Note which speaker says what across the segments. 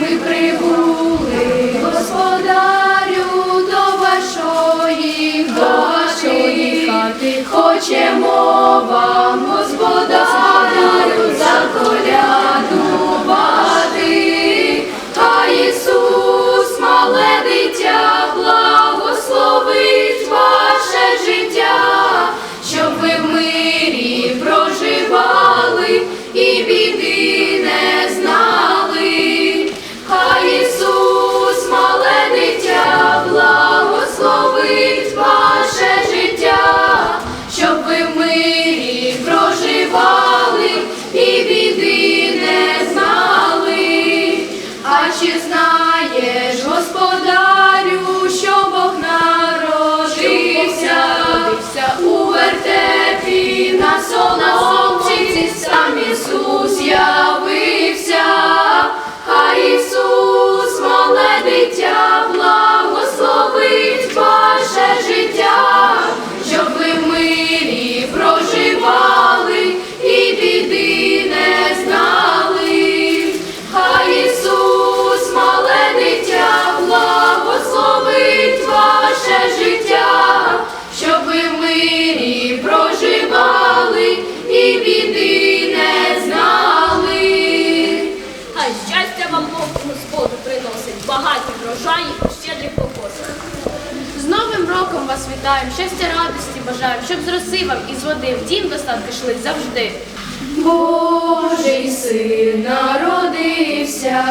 Speaker 1: Ми прибули, господарю, до вашої
Speaker 2: До вашої
Speaker 1: хати. Хочемо вам,
Speaker 2: багаті врожаї, щедрих покосах.
Speaker 3: З Новим роком вас вітаємо, щастя, радості бажаємо, щоб з роси вам і з води в дім достатки йшли завжди.
Speaker 1: Божий син народився,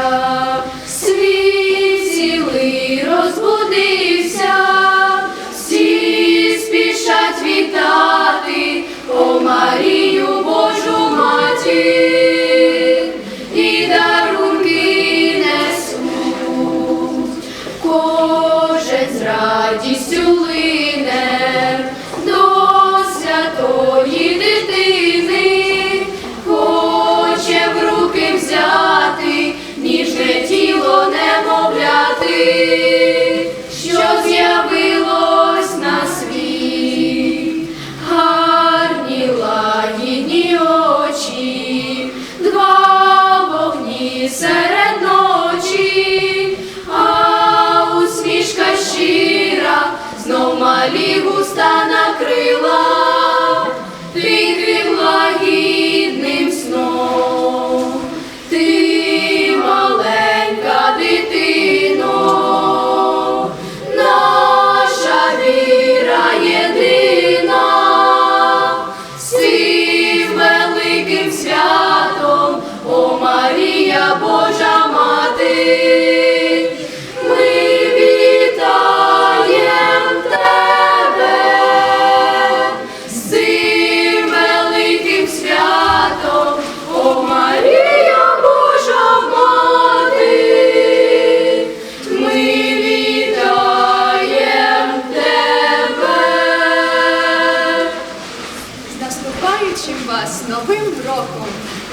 Speaker 4: новим роком.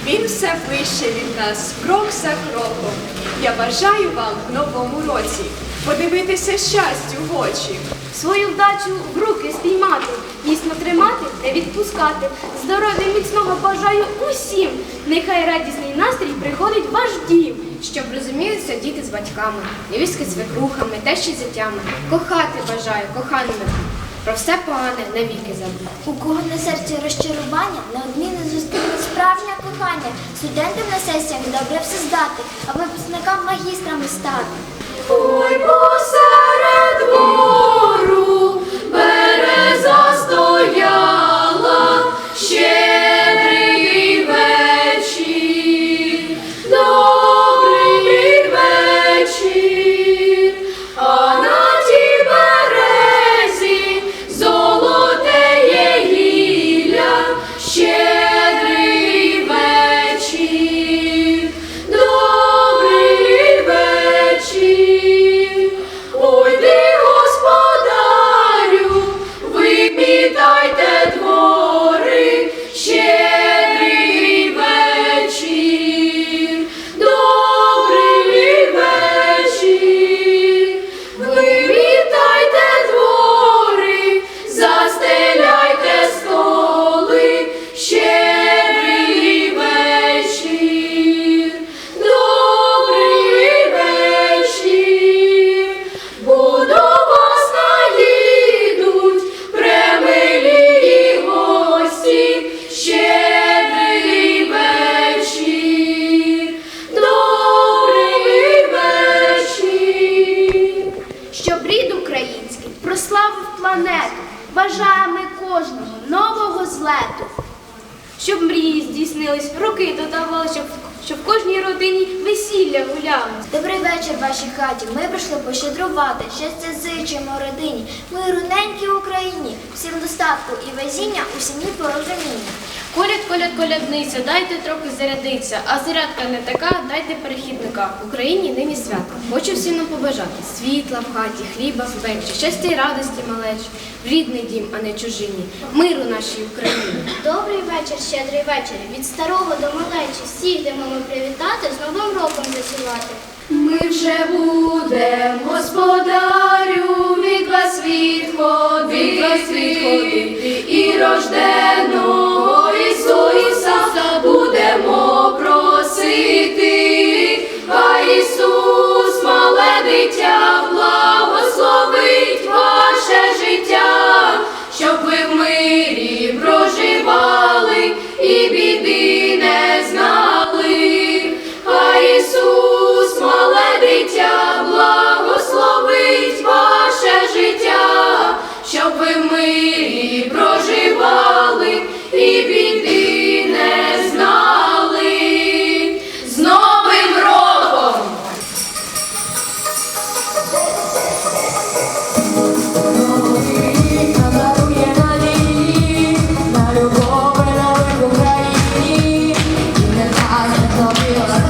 Speaker 4: Він все ближче від нас, крок за кроком. Я бажаю вам в новому році подивитися щастю в очі.
Speaker 3: Свою вдачу в руки спіймати, міцно тримати, не відпускати. Здоров'я міцного бажаю усім. Нехай радісний настрій приходить в ваш дім. Щоб розумілися діти з батьками, невістки з свекрухами, тещі з зятями. Кохати бажаю, коханими. Про все погане навіки забути.
Speaker 5: У кого на серці розчарування, неодмінно зустріне справжнє кохання. Студентам на сесіях добре все здати, а випускникам магістрами стати.
Speaker 1: Ой, посеред Бажаємо кожному нового злету, щоб мрії
Speaker 6: здійснились, руки додавали, щоб щоб в кожній родині весілля гуляло.
Speaker 5: Добрий вечір, ваші хаті. Ми прийшли пощедрувати. Щастя зичимо родині. Ми руненькій Україні, всім достатку і везіння у сім'ї порозуміння.
Speaker 1: Коляд, коляд, колядниця, дайте трохи зарядиться, а зарядка не така, дайте перехідника. В Україні нині свято. Хочу всім нам побажати світла в хаті, хліба в печі, щастя й радості малечі, в рідний дім, а не чужині, миру нашій Україні.
Speaker 5: Добрий вечір, щедрий вечір. Від старого до малечі. Всіх йдемо ми привітати, з Новим роком засівати.
Speaker 7: Ми вже будем, господарю, від вас відходити, і рождену життя, благословить ваше життя, щоб ви. 네.